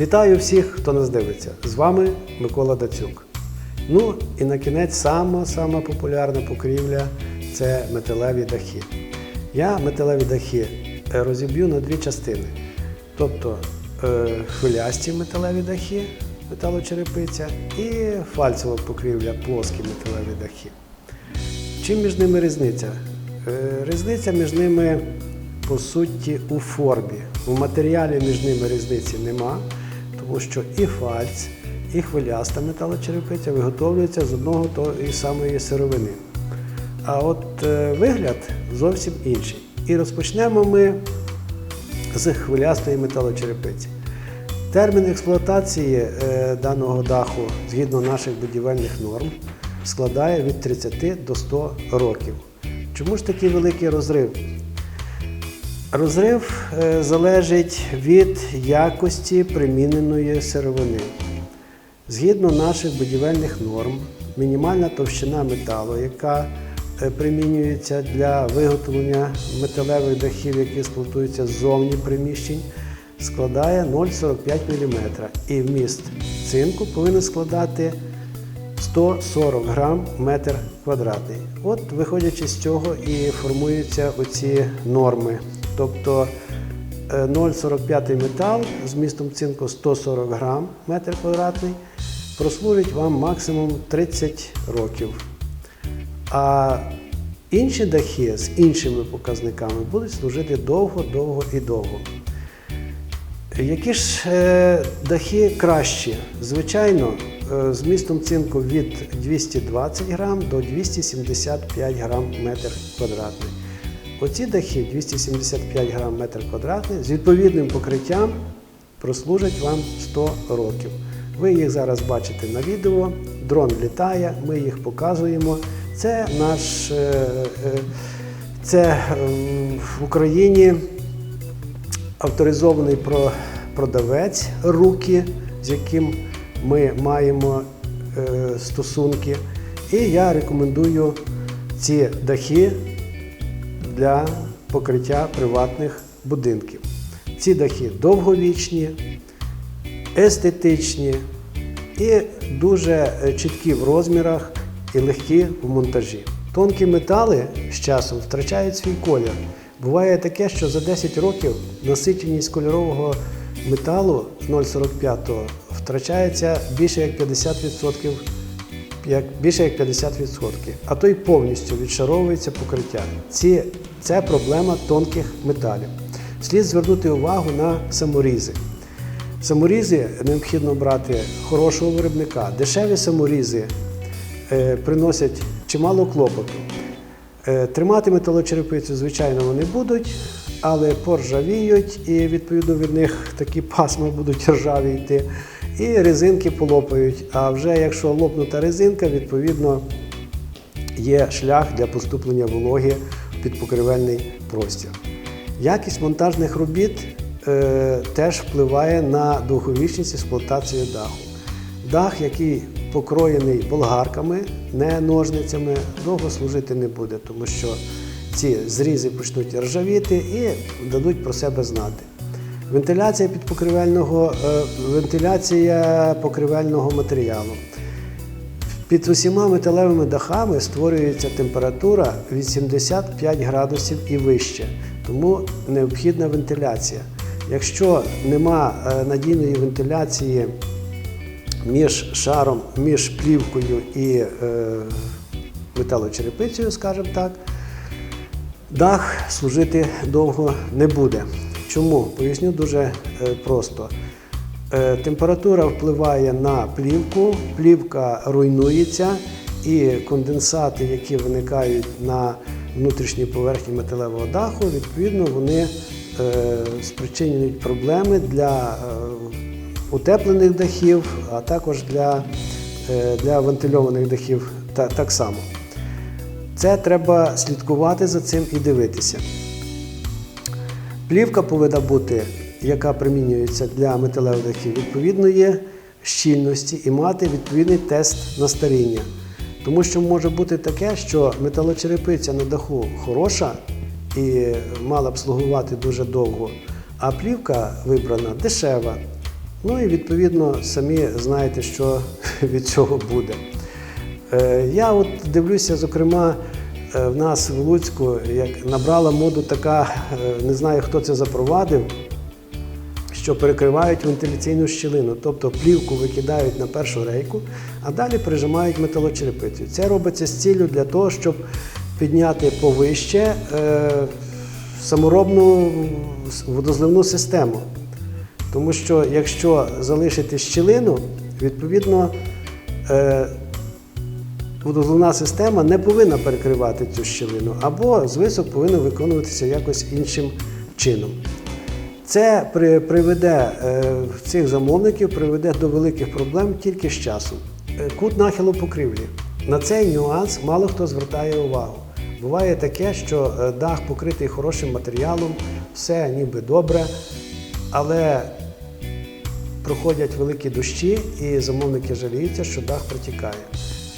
Вітаю всіх, хто нас дивиться. З вами Микола Дацюк. Ну і на кінець сама сама популярна покрівля це металеві дахи. Я металеві дахи е, розіб'ю на дві частини. Тобто е, хвилясті металеві дахи, металочерепиця і фальцева покрівля, плоскі металеві дахи. Чим між ними різниця? Е, Різниця між ними по суті у формі. У матеріалі між ними різниці нема, тому що і фальц, і хвиляста металочерепиця виготовлюються з одного тої самої сировини. А от е, вигляд зовсім інший. І розпочнемо ми з хвилястої металочерепиці. Термін експлуатації е, даного даху згідно наших будівельних норм складає від 30 до 100 років. Чому ж такий великий розрив? Розрив е, залежить від якості приміненої сировини. Згідно наших будівельних норм, мінімальна товщина металу, яка е, примінюється для виготовлення металевих дахів, які експлуатуються ззовні приміщень, складає 0,45 мм. І вміст цинку повинен складати 140 грам метр квадратний. От, виходячи з цього, і формуються оці норми. Тобто е, 0,45 метал з містом цинку 140 грам метр квадратний прослужить вам максимум 30 років. А інші дахи з іншими показниками будуть служити довго, довго і довго. Які ж е, дахи кращі? Звичайно, е, з містом цинку від 220 грам до 275 грам метр квадратний. Оці дахи 275 грам метр квадратний з відповідним покриттям прослужать вам 100 років. Ви їх зараз бачите на відео, дрон літає, ми їх показуємо. Це наш е, е, це е, в Україні авторизований продавець руки, з яким ми маємо е, стосунки. І я рекомендую ці дахи для покриття приватних будинків. Ці дахи довговічні, естетичні і дуже е, чіткі в розмірах і легкі в монтажі. Тонкі метали з часом втрачають свій колір. Буває таке, що за 10 років насиченість кольорового металу 0,45 втрачається більше як 50%, як, більше як 50%, а то й повністю відшаровується покриття. Ці, це проблема тонких металів. Слід звернути увагу на саморізи. Саморізи необхідно брати хорошого виробника. Дешеві саморізи е, приносять чимало клопоту. Е, тримати металочерепицю, звичайно, вони будуть, але поржавіють і відповідно від них такі пасма будуть ржаві йти. І резинки полопають. А вже якщо лопнута резинка, відповідно є шлях для поступлення вологи в підпокривельний простір. Якість монтажних робіт е, теж впливає на довговічність експлуатації даху. Дах, який покроєний болгарками, не ножницями, довго служити не буде, тому що ці зрізи почнуть ржавіти і дадуть про себе знати. Вентиляція підпокривельного, е, вентиляція покривельного матеріалу. Під усіма металевими дахами створюється температура від 75 градусів і вище, тому необхідна вентиляція. Якщо нема е, надійної вентиляції між шаром, між плівкою і е, металочерепицею, скажімо так, дах служити довго не буде. Чому? Поясню дуже е, просто. Е, Температура впливає на плівку, плівка руйнується, і конденсати, які виникають на внутрішній поверхні металевого даху, відповідно, вони е, спричинюють проблеми для утеплених дахів, а також для, для вентильованих дахів так само. Це треба слідкувати за цим і дивитися. Плівка повинна бути, яка примінюється для металевих дахів, відповідної щільності і мати відповідний тест на старіння. Тому що може бути таке, що металочерепиця на даху хороша і мала б слугувати дуже довго, а плівка вибрана дешева, Ну і відповідно самі знаєте, що від цього буде. Е, Я от дивлюся, зокрема, в нас в Луцьку, як набрала моду така, е, не знаю, хто це запровадив, що перекривають вентиляційну щілину, тобто плівку викидають на першу рейку, а далі прижимають металочерепицю. Це робиться з ціллю для того, щоб підняти повище е, саморобну водозливну систему. Тому що якщо залишити щілину, відповідно е, водозливна система не повинна перекривати цю щілину, або звисок повинен виконуватися якось іншим чином. Це приведе е, цих замовників приведе до великих проблем тільки з часом. Е, Кут нахилу покрівлі. На цей нюанс мало хто звертає увагу. Буває таке, що е, дах покритий хорошим матеріалом, все ніби добре, але проходять великі дощі, і замовники жаліються, що дах протікає.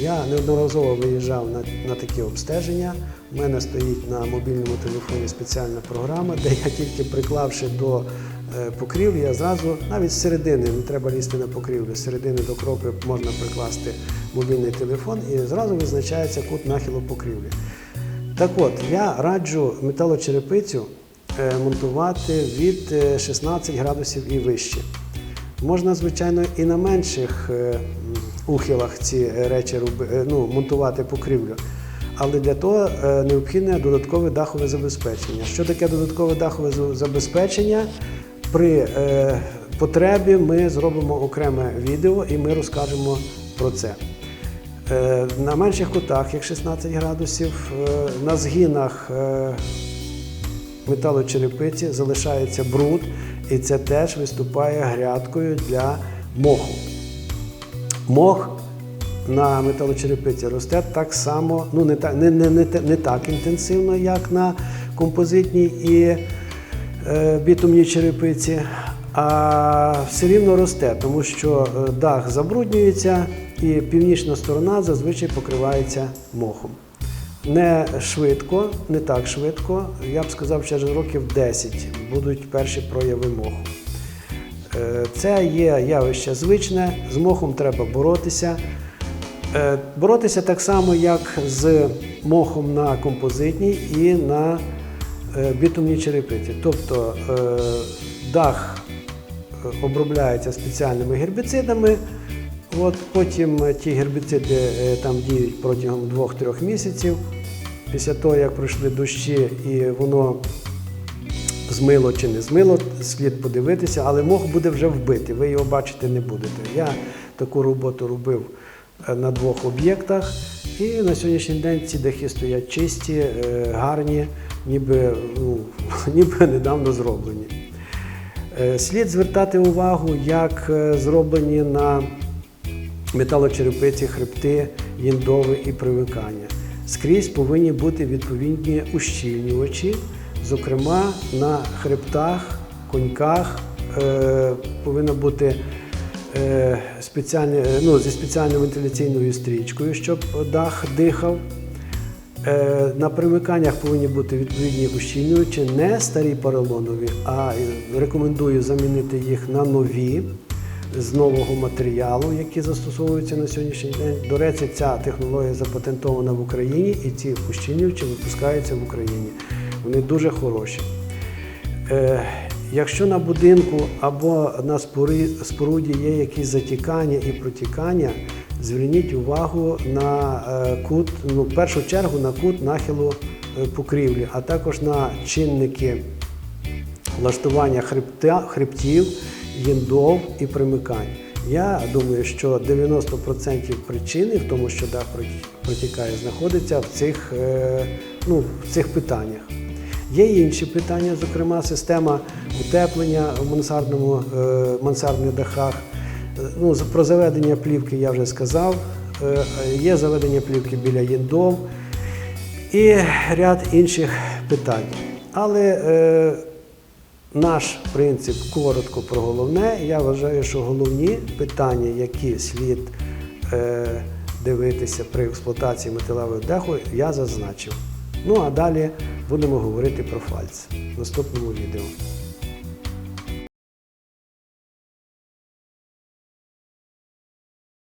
Я неодноразово виїжджав на, на такі обстеження. У мене стоїть на мобільному телефоні спеціальна програма, де я тільки приклавши до е, покрівлі, я зразу, навіть з середини, не треба лізти на покрівлю, з середини до кропи можна прикласти мобільний телефон і зразу визначається кут нахилу покрівлі. Так от, я раджу металочерепицю е, монтувати від е, 16 градусів і вище. Можна, звичайно, і на менших е, ухилах ці речі роби- е, ну, монтувати покрівлю. Але для того е, необхідне додаткове дахове забезпечення. Що таке додаткове дахове забезпечення? При е, потребі ми зробимо окреме відео і ми розкажемо про це. Е, На менших кутах, як 16 градусів, е, на згинах е, металочерепиці залишається бруд, і це теж виступає грядкою для моху. Мох на металочерепиці росте так само, ну не так, не, не, не, не так інтенсивно, як на композитній і е, бітумній черепиці, а все рівно росте, тому що е, дах забруднюється і північна сторона зазвичай покривається мохом. Не швидко, не так швидко, я б сказав, через років 10 будуть перші прояви моху. Е, Це є явище звичне, з мохом треба боротися. Е, Боротися так само, як з мохом на композитній і на е, бітумній черепиці. Тобто дах обробляється спеціальними гербіцидами. От, потім ті гербіциди там діють протягом 2-3 місяців. Після того, як пройшли дощі і воно змило чи не змило, слід подивитися, але мох буде вже вбитий, ви його бачити не будете. Я таку роботу робив е, на двох об'єктах, і на сьогоднішній день ці дахи стоять чисті, е, гарні, ніби, ну, ніби недавно зроблені. Е, Слід звертати увагу, як зроблені на металочерепиці хребти, їндови і привикання. Скрізь повинні бути відповідні ущільнювачі, зокрема на хребтах, коньках е, повинна бути е, спеціальне, е, ну, зі спеціальною вентиляційною стрічкою, щоб дах дихав. Е, На примиканнях повинні бути відповідні ущільнювачі, не старі поролонові, а рекомендую замінити їх на нові з нового матеріалу, які застосовуються на сьогоднішній день. До речі, ця технологія запатентована в Україні і ці ущільнювачі випускаються в Україні. Вони дуже хороші. Е, Якщо на будинку або на споруді є якісь затікання і протікання, зверніть увагу на е, кут, ну, в першу чергу на кут нахилу е, покрівлі, а також на чинники влаштування хребта, хребтів, їндов і примикань. Я думаю, що 90% причини в тому, що дах протікає, знаходиться в цих, ну, в цих питаннях. Є інші питання, зокрема, система утеплення в мансардному, е, мансардних дахах. Е, Ну, про заведення плівки я вже сказав. Е, Є заведення плівки біля їндов і ряд інших питань. Але е, наш принцип коротко про головне. Я вважаю, що головні питання, які слід е, дивитися при експлуатації металевого даху, я зазначив. Ну а далі будемо говорити про фальц в наступному відео.